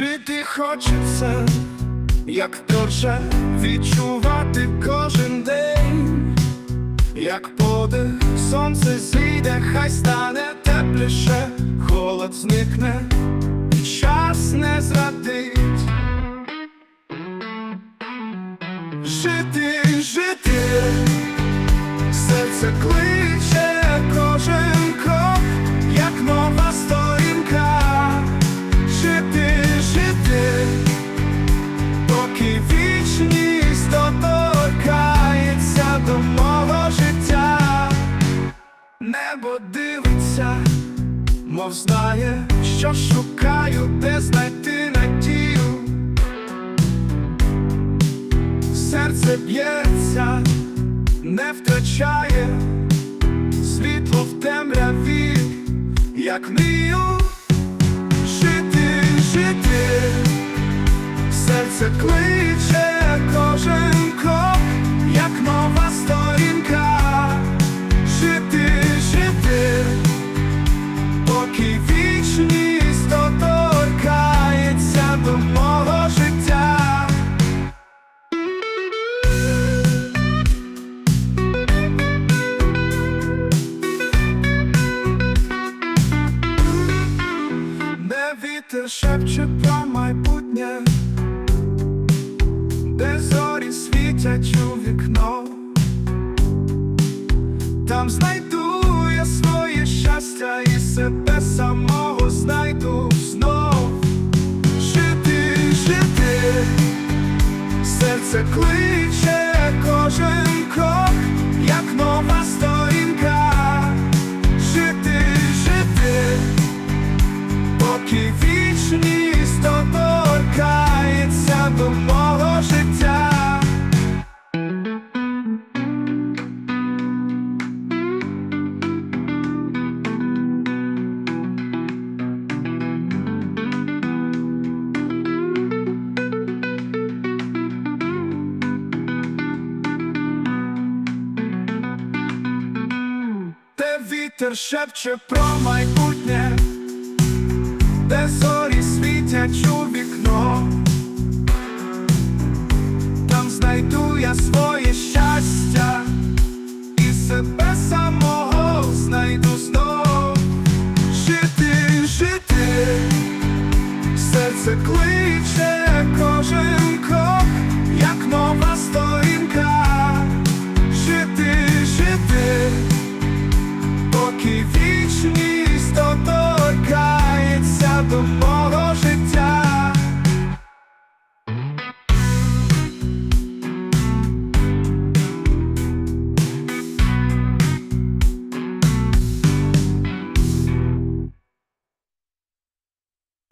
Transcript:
Жити хочеться, як торче, відчувати кожен день, як подих, сонце зійде, хай стане тепліше, холод зникне, час не зрадить. Жити, жити, серце кличе небо дивиться, мов знає, що шукаю, де знайти надію. Серце б'ється, не втрачає світло в темряві, як мрію вітер шепче про майбутнє, де зорі світять у вікно, там знайду я своє щастя і себе самого знайду знов. Жити, жити, серце кличе кожен Вітер шепче про майбутнє, де зорі світять у вікно, там знайду я своє щастя і себе самого знайду знов жити, жити, серце кличе кожен крок, як нова стоїть.